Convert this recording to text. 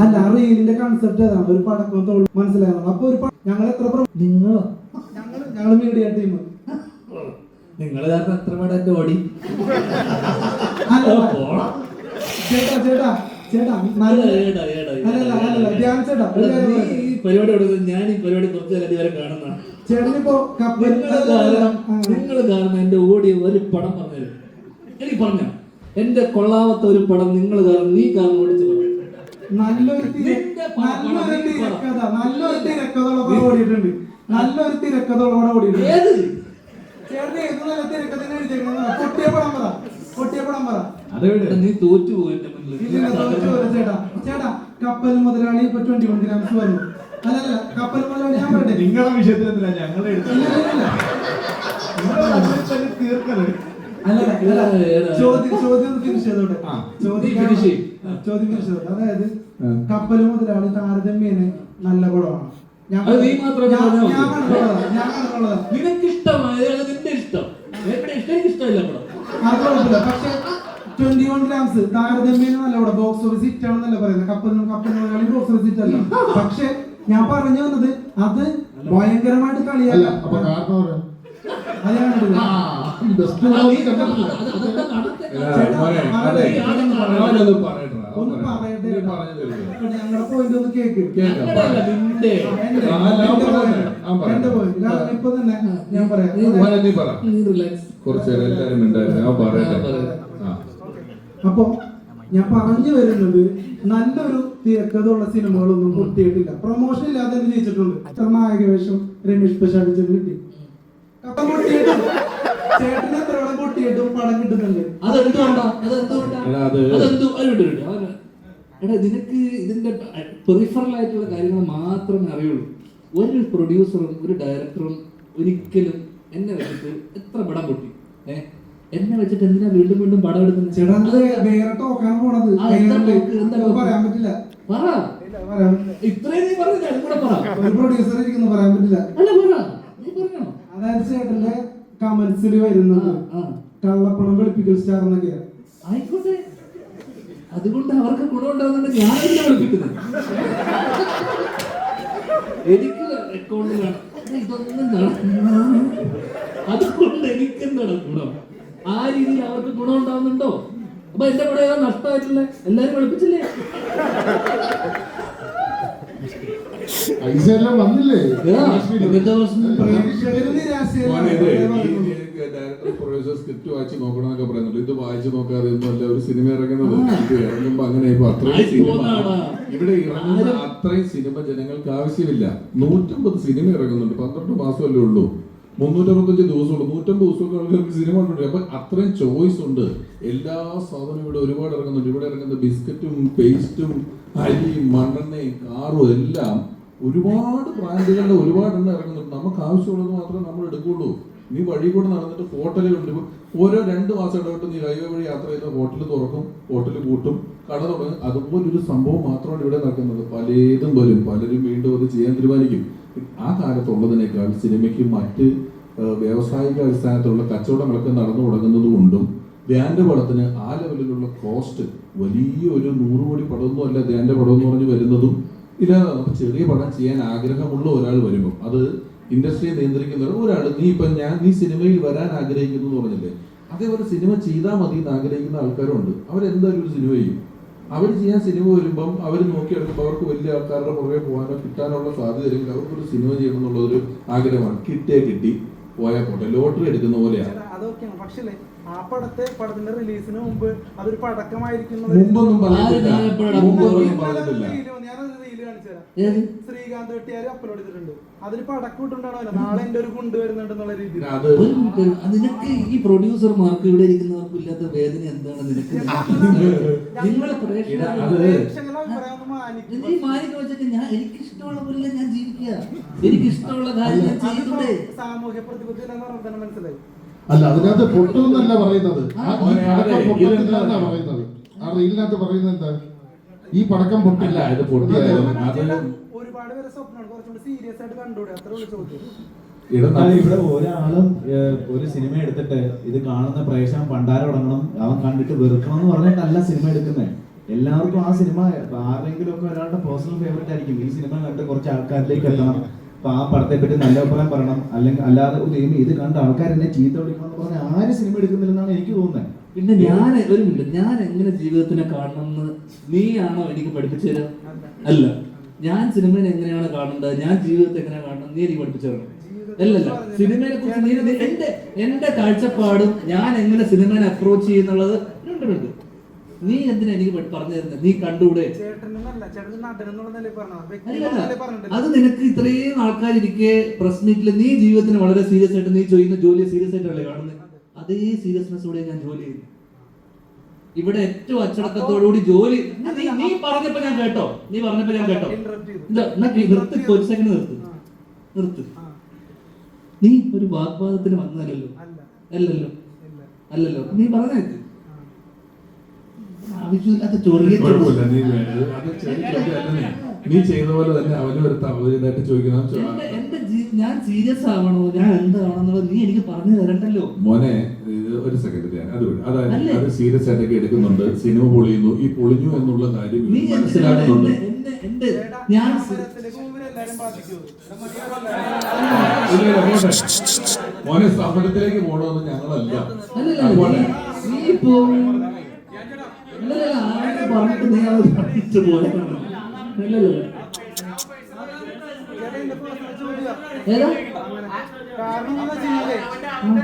അല്ല റീലിന്റെ കൺസെപ്റ്റ് അതാണ് ഒരു പടക്കം മനസ്സിലാകണം അപ്പൊ ഒരു ഞങ്ങൾ എത്ര നിങ്ങളോ? ഞങ്ങൾ ഞങ്ങൾ മീഡിയ ടീം നിങ്ങൾ കാരണം എത്ര പടം ഓടി. ചേട്ടാ ചേട്ടാ പരിപാടി ഞാൻ ഈ പരിപാടി കുറച്ച് വരെ കാണുന്ന. ചേട്ടനിപ്പോ നിങ്ങൾ കാരണം എന്റെ ഓടിയ ഒരു പടം പറഞ്ഞു എനിക്ക് പറഞ്ഞ എന്റെ കൊള്ളാമത്ത ഒരു പടം നിങ്ങൾ കാരണം നീ കാരണം ഓടിച്ചു പറഞ്ഞു നല്ലൊരു നല്ലൊരു തിരക്കഥ നല്ലൊരു തിരക്കഥയുള്ള ഓടിയിട്ടുണ്ട്. നല്ലൊരു തിരക്കഥയുള്ള ഓടിയിട്ടുണ്ട്. ഏത്? ചേട്ടൻ ഏത് നല്ല തിരക്കഥ എഴുതിയേക്കുന്നത്? പൊട്ടിയ പടം പറ. പൊട്ടിയ പടം പറ. നീ തോറ്റു ചേട്ടാ ചേട്ടാ കപ്പൽ മുതലാളി ഇപ്പൊ ട്വന്റി വൺ ഗ്രാംസ് വരും അല്ലല്ല കപ്പൽ മുതലാളി ഞാൻ പറയട്ടെ? നിങ്ങളുടെ വിഷയത്തിൽ എന്തിനാ ഞങ്ങളെ എടുത്തത് ഇല്ല, ഇല്ല, ഇല്ല. നിങ്ങളുടെ വിഷയത്തിൽ തന്നെ തീർക്കൽ. ചോദ്യം ചോദ്യം ഫിനിഷ് ചെയ്തോട്ടെ. ചോദ്യം ഫിനിഷ് ചെയ്തോട്ടെ. അതായത് കപ്പൽ മുതലാളി താരതമ്യേന നല്ല പടമാണ് നിന്റെ ഇഷ്ടം. എന്റെ ഇഷ്ടം എനിക്ക് ഇഷ്ടമില്ല പടം അത് കുഴപ്പമില്ല. പക്ഷെ ട്വന്റി വൺ ഗ്രാംസ് താരതമ്യേന നല്ല പടം ബോക്സ് ഓഫീസ് ഹിറ്റ് ആണെന്നല്ല പറയുന്നത്. കപ്പൽ കപ്പൽ മുതലാളി ബോക്സ് ഓഫീസ് ഹിറ്റ് അല്ല. പക്ഷെ ഞാൻ പറഞ്ഞു വന്നത് അത് ഭയങ്കരമായിട്ട് കളിയല്ല. അപ്പൊ കാരണം പറയാം ഞങ്ങളുടെ പോയിന്റ് ഒന്ന് കേക്ക്. എന്റെ- ഇപ്പൊ തന്നെ ഞാൻ പറയാം. അപ്പൊ ഞാൻ പറഞ്ഞു വരുന്നത് നല്ലൊരു തിരക്കഥയുള്ള സിനിമകളൊന്നും പൊട്ടിയിട്ടില്ല പ്രൊമോഷൻ ഇല്ലാതെ ജയിച്ചിട്ടുണ്ട്. എത്ര നായക വേഷം രമേഷ് പ്രശാദിച്ചു കിട്ടി അപ്പൊ പൊട്ടിയിട്ട് ചേട്ടന് എത്ര പടം പൊട്ടിയിട്ടും പടം കിട്ടുന്നുണ്ട് അതെന്തുകൊണ്ടാ അതെന്തുകൊണ്ടാ എടാ, നിനക്ക് ഇതിന്റെ പെറിഫറൽ ആയിട്ടുള്ള കാര്യങ്ങൾ മാത്രമേ അറിയുള്ളൂ. ഒരു പ്രൊഡ്യൂസറും ഒരു ഡയറക്ടറും ഒരിക്കലും എന്നെ വെച്ചിട്ട് എത്ര പടം പൊട്ടി? ഏ? എന്നെ വെച്ചിട്ട് എന്തിനാ വീണ്ടും വീണ്ടും പടം എടുക്കുന്നത്? പറ. ഇത്രയും നീ പറഞ്ഞില്ല അതും കൂടെ പറ. ഒരു പ്രൊഡ്യൂസർ ഇരിക്കുന്നു പറയാൻ പറ്റില്ല. അല്ല പറ. നീ പറഞ്ഞോ. അതായത് ചേട്ടന്റെ കമന്റ്സിൽ വരുന്നത്. ആ. കള്ളപ്പണം വെളുപ്പിക്കൽ സ്റ്റാർ എന്നൊക്കെ ആയിക്കോട്ടെ. അതുകൊണ്ട് അവർക്ക് ഗുണമുണ്ടാകുന്നുണ്ട് ഞാനല്ല വെളുപ്പിക്കുന്നത്. എനിക്ക് അക്കൗണ്ട് ഇത് ഇതൊന്നും കാണാൻ അതുകൊണ്ട് ഗുണം? ആ രീതിയിൽ അവർക്ക് ഗുണം ഉണ്ടാവുന്നുണ്ടോ അപ്പൊ എന്റെ കൂടെ ഏതാ നഷ്ടമായിട്ടില്ലേ എല്ലാരും വിളിപ്പിച്ചില്ലേ പൈസ എല്ലാം വന്നില്ലേ ഏതാ? ഇങ്ങനത്തെ പ്രശ്നം. പ്രേക്ഷകര് നിരാശയിലാണ് മോനെ, ഇത് അതേ ഈ- പറയുന്നത്. ഈ ഡയറക്ടർ പ്രൊഡ്യൂസർ സ്ക്രിപ്റ്റ് വായിച്ച് നോക്കണമെന്നൊക്കെ പറയുന്നുണ്ട്. ഇത് വായിച്ച് നോക്കാതെ ഒന്നുമല്ല ഒരു സിനിമ ഇറങ്ങുന്നത്. ഇറങ്ങുമ്പോ അങ്ങനെ ഇപ്പൊ അത്രയും സിനിമ. ഇവിടെ ഇറങ്ങുന്ന അത്രയും സിനിമ ജനങ്ങൾക്ക് ആവശ്യമില്ല. നൂറ്റമ്പത് സിനിമ ഇറങ്ങുന്നുണ്ട്. പന്ത്രണ്ട് മാസമല്ലേ ഉള്ളൂ. മുന്നൂറ്റമ്പത്തഞ്ച് ദിവസമുള്ളൂ. നൂറ്റമ്പത് ദിവസമൊക്കെ ആൾക്കാർക്ക് സിനിമ കണ്ടുണ്ട് അപ്പൊ അത്രയും ചോയ്സ് ഉണ്ട്. എല്ലാ സാധനവും ഇവിടെ ഒരുപാട് ഇറങ്ങുന്നുണ്ട്. ഇവിടെ ഇറങ്ങുന്ന ബിസ്ക്കറ്റും പേസ്റ്റും അരിയും മണ്ണെണ്ണയും കാറും എല്ലാം ഒരുപാട് ബ്രാൻഡുകളുടെ ഒരുപാട് എണ്ണം ഇറങ്ങുന്നുണ്ട്. നമുക്ക് ആവശ്യമുള്ളത് മാത്രമേ നമ്മൾ എടുക്കുള്ളൂ. നീ വഴി കൂടെ നടന്നിട്ട് ഹോട്ടലുകളുണ്ട്. ഓരോ രണ്ട് മാസം ഇടവിട്ട് നീ ഹൈവേ വഴി യാത്ര ചെയ്ത ഹോട്ടലിൽ തുറക്കും ഹോട്ടൽ കൂട്ടും കട തുടങ്ങും. അതുപോലെ ഒരു സംഭവം മാത്രമാണ് ഇവിടെ നടക്കുന്നത്. പലതും വരും. പലരും വീണ്ടും അത് ചെയ്യാൻ തീരുമാനിക്കും. ആ കാലത്തുള്ളതിനേക്കാൾ സിനിമയ്ക്ക് മറ്റ് വ്യാവസായിക അടിസ്ഥാനത്തിലുള്ള കച്ചവടങ്ങളൊക്കെ നടന്നു തുടങ്ങുന്നത് കൊണ്ടും ധ്യാന്റെ പടത്തിന് ആ ലെവലിലുള്ള കോസ്റ്റ് വലിയ ഒരു നൂറ് കോടി പടമൊന്നും അല്ല ധ്യാന്റെ പടം എന്ന് പറഞ്ഞ് വരുന്നതും നമുക്ക് ചെറിയ പടം ചെയ്യാൻ ആഗ്രഹമുള്ള ഒരാൾ വരുമ്പോൾ അത് ഇൻഡസ്ട്രിയെ നിയന്ത്രിക്കുന്ന ഒരാൾ നീ ഇപ്പൊ ഞാൻ നീ സിനിമയിൽ വരാൻ ആഗ്രഹിക്കുന്നു എന്ന് പറഞ്ഞില്ലേ? അതേപോലെ സിനിമ ചെയ്താൽ മതി എന്ന് ആഗ്രഹിക്കുന്ന ആൾക്കാരുണ്ട്. അവരെന്തായാലും ഒരു സിനിമ ചെയ്യും. അവർ ചെയ്യാൻ സിനിമ വരുമ്പം അവർ നോക്കിയെടുക്കുമ്പോൾ അവർക്ക് വലിയ ആൾക്കാരുടെ പുറകെ പോകാനോ കിട്ടാനുള്ള സാധ്യതയില്ലെങ്കിൽ അവർക്കൊരു സിനിമ ചെയ്യണം എന്നുള്ളതൊരു ആഗ്രഹമാണ്. കിട്ടിയേ കിട്ടി പോയാൽ പോട്ടെ. ലോട്ടറി എടുക്കുന്ന പോലെയാണ് അതൊക്കെയാണ് പക്ഷേ ആ പടത്തെ പടത്തിന്റെ റിലീസിന് മുമ്പ് അതൊരു പടക്കമായിരിക്കുന്നു ഞാനൊരു റീൽ കാണിച്ചു തരാം. ശ്രീകാന്ത് വെട്ടിയാര് അപ്ലോഡ് ചെയ്തിട്ടുണ്ട് അതിൽ പടക്കം ഇട്ടുണ്ടാണോ നാളെ എന്റെ ഒരു ഗുണ്ട് വരുന്നുണ്ടെന്നുള്ള രീതിയിൽ. മിനിറ്റ്. അത് നിനക്ക് ഈ പ്രൊഡ്യൂസർമാർക്ക് ഇവിടെ ഇരിക്കുന്നവർക്ക് ഇല്ലാത്ത വേദന എന്താണ്? നിനക്ക് നിങ്ങളെ ഞാൻ എനിക്ക് ഇഷ്ടമുള്ള പോലെ ഞാൻ ജീവിക്കുക. എനിക്ക് ഇഷ്ടമുള്ള കാര്യം സാമൂഹ്യ പ്രതിബദ്ധത മനസ്സിലായി. അല്ല അതിനകത്ത് പൊട്ടുന്നല്ല പറയുന്നത്? പറയുന്നത്. ആ റീലിനകത്ത് പറയുന്നത്? എന്താ? ഈ പടക്കം പൊട്ടില്ല. ഇത് പൊട്ടിയായിരുന്നു. ഒരുപാട് പേരെ കുറച്ചുകൂടി സീരിയസ് ആയിട്ട് കണ്ടുകൂടെ? അത്ര ഉള്ള ചോദ്യം. ഇവിടെ ഒരാളും ഒരു സിനിമ എടുത്തിട്ട് ഇത് കാണുന്ന പ്രേക്ഷകൻ പണ്ടാരം തുടങ്ങണം. അവൻ കണ്ടിട്ട് വെറുക്കണം എന്ന് പറഞ്ഞിട്ടല്ല സിനിമ എടുക്കുന്നത് എല്ലാവർക്കും ആ സിനിമ ആരെങ്കിലും ഒക്കെ ഒരാളുടെ പേഴ്സണൽ ഫേവറേറ്റ് ആയിരിക്കും. ഈ സിനിമ കണ്ട് കുറച്ച് ആൾക്കാരിലേക്ക് എത്തണം. അപ്പൊ ആ പടത്തെ പറ്റി നല്ല അഭിപ്രായം പറയണം. അല്ലെങ്കിൽ അല്ലാതെ "ഓ, ദൈവമേ, ഇത് കണ്ട ആൾക്കാർ എന്നെ ചീത്ത വിളിക്കണം എന്ന് പറഞ്ഞ ആര് സിനിമ എടുക്കുന്നില്ലെന്നാണ് എനിക്ക് തോന്നുന്നത്. പിന്നെ ഞാൻ ഒരു മിനിറ്റ് ഞാൻ എങ്ങനെ ജീവിതത്തിനെ കാണണമെന്ന് നീയാണോ എനിക്ക് പഠിപ്പിച്ചു തരാം? അല്ല. ഞാൻ സിനിമയെ എങ്ങനെയാണ് കാണേണ്ടത്? ഞാൻ ജീവിതത്തെ എങ്ങനെയാണ് കാണുന്നത് നീ എനിക്ക് പഠിപ്പിച്ചു തരണം. അല്ലല്ല സിനിമയെ കുറിച്ച് നീ എന്റെ എന്റെ കാഴ്ചപ്പാടും ഞാൻ എങ്ങനെ സിനിമയെ അപ്രോച്ച് ചെയ്യുന്നുള്ളത്? ഉണ്ട് നീ എന്തിനാ എനിക്ക് പറഞ്ഞു തരുന്നത് നീ കണ്ടുകൂടെ? അത് നിനക്ക് ഇത്രയും ആൾക്കാരിരിക്കെ പ്രസ് മീറ്റിൽ നീ ജീവിതത്തിന് വളരെ സീരിയസ് ആയിട്ട് നീ ചെയ്യുന്ന ജോലി സീരിയസ് ആയിട്ടല്ലേ കാണുന്നത് അതേ സീരിയസ്നെസ്സോടെ ഞാൻ ജോലി ചെയ്യുന്നു. ഇവിടെ ഏറ്റവും അച്ചടക്കത്തോടുകൂടി ജോലി നീ പറഞ്ഞപ്പോ ഞാൻ കേട്ടോ. നീ പറഞ്ഞപ്പോ ഞാൻ കേട്ടോ. ഇല്ല, നിർത്ത് ഒരു സെക്കൻഡ് നിർത്ത്. നിർത്ത്. നീ ഒരു വാഗ്വാദത്തിന് വന്നതല്ലോ അല്ല. അല്ലല്ലോ. അല്ലല്ലോ. നീ പറഞ്ഞത് ആവശ്യമില്ലാത്ത ചൊറിയ കുഴപ്പമില്ല നീ അത് ചെറിയ ചോദ്യമല്ലേ നീ. ചെയ്യുന്ന പോലെ തന്നെ അവന് ഒരു തവതായിട്ട് ചോദിക്കുന്ന എന്റെ ജീ- ഞാൻ സീരിയസ് ആവണോ? ഞാൻ എന്താവണമെന്നുള്ളത് നീ എനിക്ക് പറഞ്ഞു തരണ്ടല്ലോ. മോനെ ഇത് ഒരു സെക്കൻഡ് ഞാൻ. അത് വിട്. അതായത് അല്ലേ? അത് സീരിയസ് ആയിട്ടൊക്കെ എടുക്കുന്നുണ്ട്. സിനിമ പൊളിയുന്നു. ഈ പൊളിഞ്ഞു എന്നുള്ള കാര്യം നീ ഇവർ എന്തിനാണ് മനസ്സിലാക്കുന്നുണ്ട് എന്നെ എന്നെ എന്റെ ഞാൻ സി- ഇല്ല, ഇല്ല, പോട്ടെ. മോനെ സമരത്തിലേക്ക് പോകണമെന്ന് ഞങ്ങളല്ല. അല്ലല്ല, അതുപോലെ. നീ- നീ ഇപ്പോ പറഞ്ഞിട്ട് personal ചോദ്യമാ. ഏതാ കാരണം കഴിഞ്ഞാലേ